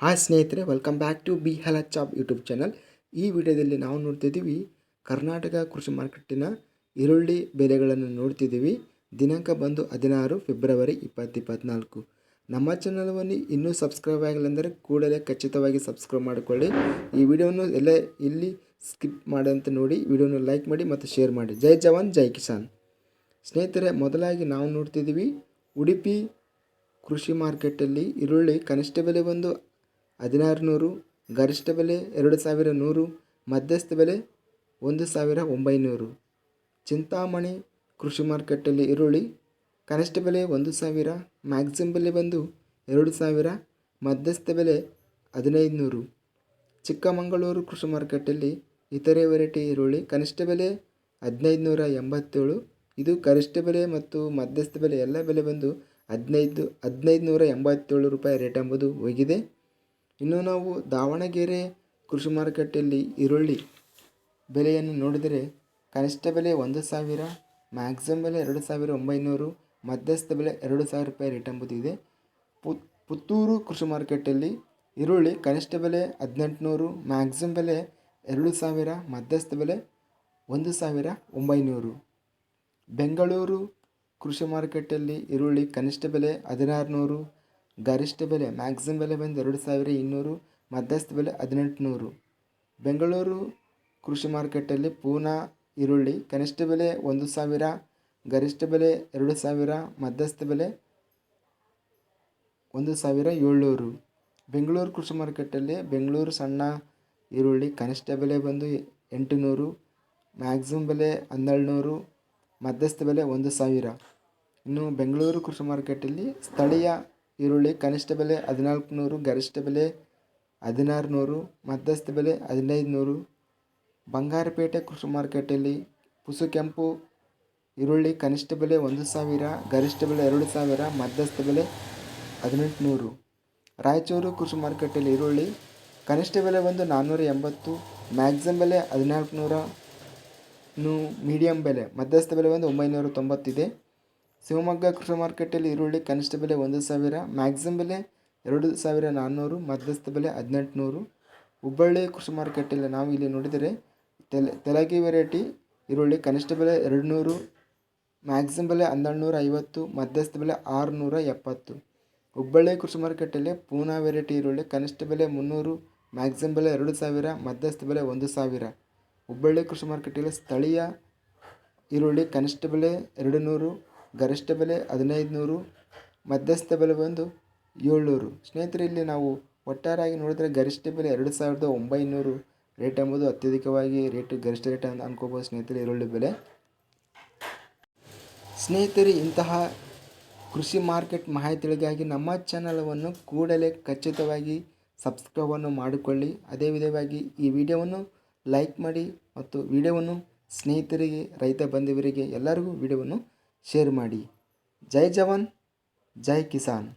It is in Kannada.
ಹಾಯ್ ಸ್ನೇಹಿತರೆ welcome back to B chop YouTube channel ಈ ವಿಡಿಯೋದಲ್ಲಿ ನಾವು ನೋಡ್ತಿದ್ದೀವಿ ಕರ್ನಾಟಕ ಕೃಷಿ ಮಾರ್ಕೆಟಿನ ಈರುಳ್ಳಿ ಬೆಲೆಗಳನ್ನು ನೋಡ್ತಿದ್ದೀವಿ. ದಿನಾಂಕ ಬಂದು ಹದಿನಾರು ಫೆಬ್ರವರಿ ಇಪ್ಪತ್ತು ಇಪ್ಪತ್ತ್ನಾಲ್ಕು ನಮ್ಮ ಚಾನಲವನ್ನು ಇನ್ನೂ ಸಬ್ಸ್ಕ್ರೈಬ್ ಆಗಿಲ್ಲ ಅಂದರೆ ಕೂಡಲೇ ಖಚಿತವಾಗಿ ಸಬ್ಸ್ಕ್ರೈಬ್ ಮಾಡಿಕೊಳ್ಳಿ. ಈ ವಿಡಿಯೋವನ್ನು ಎಲ್ಲ ಇಲ್ಲಿ ಸ್ಕಿಪ್ ಮಾಡಂತ ನೋಡಿ ವಿಡಿಯೋನ ಲೈಕ್ ಮಾಡಿ ಮತ್ತು ಶೇರ್ ಮಾಡಿ. ಜೈ ಜವಾನ್, ಜೈ ಕಿಸಾನ್. ಸ್ನೇಹಿತರೆ, ಮೊದಲಾಗಿ ನಾವು ನೋಡ್ತಿದ್ದೀವಿ, ಉಡುಪಿ ಕೃಷಿ ಮಾರ್ಕೆಟಲ್ಲಿ ಈರುಳ್ಳಿ ಕನಿಷ್ಠ ಬೆಲೆ ಬಂದು ಹದಿನಾರು ನೂರು ಗರಿಷ್ಠ ಬೆಲೆ ಎರಡು ಸಾವಿರ ನೂರು, ಮಧ್ಯಸ್ಥ ಬೆಲೆ ಒಂದು ಸಾವಿರ ಒಂಬೈನೂರು. ಚಿಂತಾಮಣಿ ಕೃಷಿ ಮಾರ್ಕೆಟಲ್ಲಿ ಈರುಳ್ಳಿ, ಕನಿಷ್ಠ ಬೆಲೆ ಒಂದು ಸಾವಿರ ಮ್ಯಾಕ್ಸಿಮಮ್ ಬೆಲೆ ಬಂದು ಎರಡು ಸಾವಿರ, ಮಧ್ಯಸ್ಥ ಬೆಲೆ ಹದಿನೈದು ನೂರು ಚಿಕ್ಕಮಗಳೂರು ಕೃಷಿ ಮಾರ್ಕೆಟಲ್ಲಿ ಇತರೆ ವೆರೈಟಿ ಈರುಳ್ಳಿ, ಕನಿಷ್ಠ ಬೆಲೆ ಹದಿನೈದು ನೂರ ಎಂಬತ್ತೇಳು. ಇದು ಗರಿಷ್ಠ ಬೆಲೆ ಮತ್ತು ಮಧ್ಯಸ್ಥ ಬೆಲೆ ಎಲ್ಲ ಬೆಲೆ ಬಂದು ಹದಿನೈದು ಹದಿನೈದು ನೂರ ಎಂಬತ್ತೇಳು ರೂಪಾಯಿ ರೇಟ್ ಎಂಬುದು ಹೋಗಿದೆ. ಇನ್ನು ನಾವು ದಾವಣಗೆರೆ ಕೃಷಿ ಮಾರುಕಟ್ಟೆಯಲ್ಲಿ ಈರುಳ್ಳಿ ಬೆಲೆಯನ್ನು ನೋಡಿದರೆ ಕನಿಷ್ಠ ಬೆಲೆ ಒಂದು ಸಾವಿರ ಮ್ಯಾಕ್ಸಿಮಮ್ ಬೆಲೆ ಎರಡು ಸಾವಿರ ಒಂಬೈನೂರು, ಮಧ್ಯಸ್ಥ ಬೆಲೆ ಎರಡು ಸಾವಿರ ರೂಪಾಯಿ ರೇಟ್ ಎಂಬುದಿದೆ ಪುತ್ತೂರು ಕೃಷಿ ಮಾರುಕಟ್ಟೆಯಲ್ಲಿ ಈರುಳ್ಳಿ ಕನಿಷ್ಠ ಬೆಲೆ ಹದಿನೆಂಟುನೂರು ಮ್ಯಾಕ್ಸಿಮಮ್ ಬೆಲೆ ಎರಡು ಸಾವಿರ, ಮಧ್ಯಸ್ಥ ಬೆಲೆ ಒಂದು ಸಾವಿರ ಒಂಬೈನೂರು. ಬೆಂಗಳೂರು ಕೃಷಿ ಮಾರುಕಟ್ಟೆಯಲ್ಲಿ ಈರುಳ್ಳಿ ಕನಿಷ್ಠ ಬೆಲೆ ಹದಿನಾರು ನೂರು ಗರಿಷ್ಠ ಬೆಲೆ ಮ್ಯಾಕ್ಸಿಮಮ್ ಬೆಲೆ ಬಂದು ಎರಡು ಸಾವಿರ ಇನ್ನೂರು, ಮಧ್ಯಸ್ಥ ಬೆಲೆ ಹದಿನೆಂಟುನೂರು. ಬೆಂಗಳೂರು ಕೃಷಿ ಮಾರ್ಕೆಟಲ್ಲಿ ಪೂನಾ ಈರುಳ್ಳಿ, ಕನಿಷ್ಠ ಬೆಲೆ ಒಂದು ಸಾವಿರ, ಗರಿಷ್ಠ ಬೆಲೆ ಎರಡು ಸಾವಿರ, ಮಧ್ಯಸ್ಥ ಬೆಲೆ ಒಂದು ಸಾವಿರ ಏಳ್ನೂರು. ಬೆಂಗಳೂರು ಕೃಷಿ ಮಾರ್ಕೆಟಲ್ಲಿ ಬೆಂಗಳೂರು ಸಣ್ಣ ಈರುಳ್ಳಿ, ಕನಿಷ್ಠ ಬೆಲೆ ಬಂದು ಎಂಟುನೂರು ಮ್ಯಾಕ್ಸಿಮಮ್ ಬೆಲೆ ಹನ್ನೆರಡು ನೂರು ಮಧ್ಯಸ್ಥ ಬೆಲೆ ಒಂದು ಸಾವಿರ. ಇನ್ನು ಬೆಂಗಳೂರು ಕೃಷಿ ಮಾರ್ಕೆಟಲ್ಲಿ ಸ್ಥಳೀಯ ಈರುಳ್ಳಿ, ಕನಿಷ್ಠ ಬೆಲೆ ಹದಿನಾಲ್ಕು ನೂರು ಗರಿಷ್ಠ ಬೆಲೆ ಹದಿನಾರು ನೂರು ಮಧ್ಯಸ್ಥ ಬೆಲೆ ಹದಿನೈದು ನೂರು ಬಂಗಾರಪೇಟೆ ಕೃಷಿ ಮಾರ್ಕೆಟಲ್ಲಿ ಪುಸು ಕೆಂಪು, ಈರುಳ್ಳಿ ಕನಿಷ್ಠ ಬೆಲೆ ಒಂದು ಸಾವಿರ, ಗರಿಷ್ಠ ಬೆಲೆ ಎರಡು ಸಾವಿರ, ಮಧ್ಯಸ್ಥ ಬೆಲೆ ಹದಿನೆಂಟು ನೂರು ರಾಯಚೂರು ಕೃಷಿ ಮಾರ್ಕೆಟಲ್ಲಿ ಈರುಳ್ಳಿ ಕನಿಷ್ಠ ಬೆಲೆ ಒಂದು ನಾನ್ನೂರ ಎಂಬತ್ತು, ಮ್ಯಾಕ್ಸಿಮಮ್ ಬೆಲೆ ಹದಿನಾಲ್ಕು ನೂರ ಮೀಡಿಯಮ್ ಬೆಲೆ, ಮಧ್ಯಸ್ಥ ಬೆಲೆ ಒಂದು ಒಂಬೈನೂರ ತೊಂಬತ್ತಿದೆ. ಶಿವಮೊಗ್ಗ ಕೃಷಿ ಮಾರ್ಕೆಟಲ್ಲಿ ಈರುಳ್ಳಿ ಕನಿಷ್ಠ ಬೆಲೆ ಒಂದು ಸಾವಿರ, ಮ್ಯಾಕ್ಸಿಮಮ್ ಬೆಲೆ ಎರಡು ಸಾವಿರ ನಾನ್ನೂರು, ಮಧ್ಯಸ್ಥ ಬೆಲೆ ಹದಿನೆಂಟುನೂರು. ಹುಬ್ಬಳ್ಳಿ ಕೃಷಿ ಮಾರುಕಟ್ಟೆಯಲ್ಲಿ ನಾವು ಇಲ್ಲಿ ನೋಡಿದರೆ ತೆಲ, ತೆಲಗಿ ವೆರೈಟಿ ಈರುಳ್ಳಿ ಕನಿಷ್ಠ ಬೆಲೆ ಎರಡು ನೂರು ಮ್ಯಾಕ್ಸಿಮಮ್ ಬೆಲೆ ಹನ್ನೆರಡು ನೂರ ಐವತ್ತು, ಮಧ್ಯಸ್ಥ ಬೆಲೆ ಆರುನೂರ ಎಪ್ಪತ್ತು. ಹುಬ್ಬಳ್ಳಿ ಕೃಷಿ ಮಾರುಕಟ್ಟೆಯಲ್ಲಿ ಪೂನಾ ವೆರೈಟಿ ಈರುಳ್ಳಿ ಕನಿಷ್ಠ ಬೆಲೆ ಮುನ್ನೂರು, ಮ್ಯಾಕ್ಸಿಮಮ್ ಬೆಲೆ ಎರಡು ಸಾವಿರ, ಮಧ್ಯಸ್ಥ ಬೆಲೆ ಒಂದು ಸಾವಿರ. ಹುಬ್ಬಳ್ಳಿ ಕೃಷಿ ಮಾರುಕಟ್ಟೆಯಲ್ಲಿ ಸ್ಥಳೀಯ ಈರುಳ್ಳಿ ಕನಿಷ್ಠ ಬೆಲೆ ಎರಡು ನೂರು ಗರಿಷ್ಠ ಬೆಲೆ ಹದಿನೈದು ನೂರು ಮಧ್ಯಸ್ಥ ಬೆಲೆ ಬಂದು ಏಳ್ನೂರು. ಸ್ನೇಹಿತರೆ, ಇಲ್ಲಿ ನಾವು ಒಟ್ಟಾರೆಯಾಗಿ ನೋಡಿದರೆ ಗರಿಷ್ಠ ಬೆಲೆ ಎರಡು ಸಾವಿರದ ಒಂಬೈನೂರು ರೇಟ್ ಎಂಬುದು ಅತ್ಯಧಿಕವಾಗಿ ರೇಟ್, ಗರಿಷ್ಠ ರೇಟ್ ಅಂತ ಅನ್ಕೋಬೋದು ಸ್ನೇಹಿತರೆ, ಈರುಳ್ಳಿ ಬೆಲೆ. ಸ್ನೇಹಿತರೆ, ಇಂತಹ ಕೃಷಿ ಮಾರ್ಕೆಟ್ ಮಾಹಿತಿಗಳಿಗಾಗಿ ನಮ್ಮ ಚಾನಲವನ್ನು ಕೂಡಲೇ ಖಚಿತವಾಗಿ ಸಬ್ಸ್ಕ್ರೈಬನ್ನು ಮಾಡಿಕೊಳ್ಳಿ. ಅದೇ ವಿಧವಾಗಿ ಈ ವಿಡಿಯೋವನ್ನು ಲೈಕ್ ಮಾಡಿ ಮತ್ತು ವಿಡಿಯೋವನ್ನು ಸ್ನೇಹಿತರಿಗೆ, ರೈತ ಬಂಧುವರಿಗೆ ಎಲ್ಲರಿಗೂ ವಿಡಿಯೋವನ್ನು ಶೇರ್ ಮಾಡಿ ಜೈ ಜವಾನ್ ಜೈ ಕಿಸಾನ್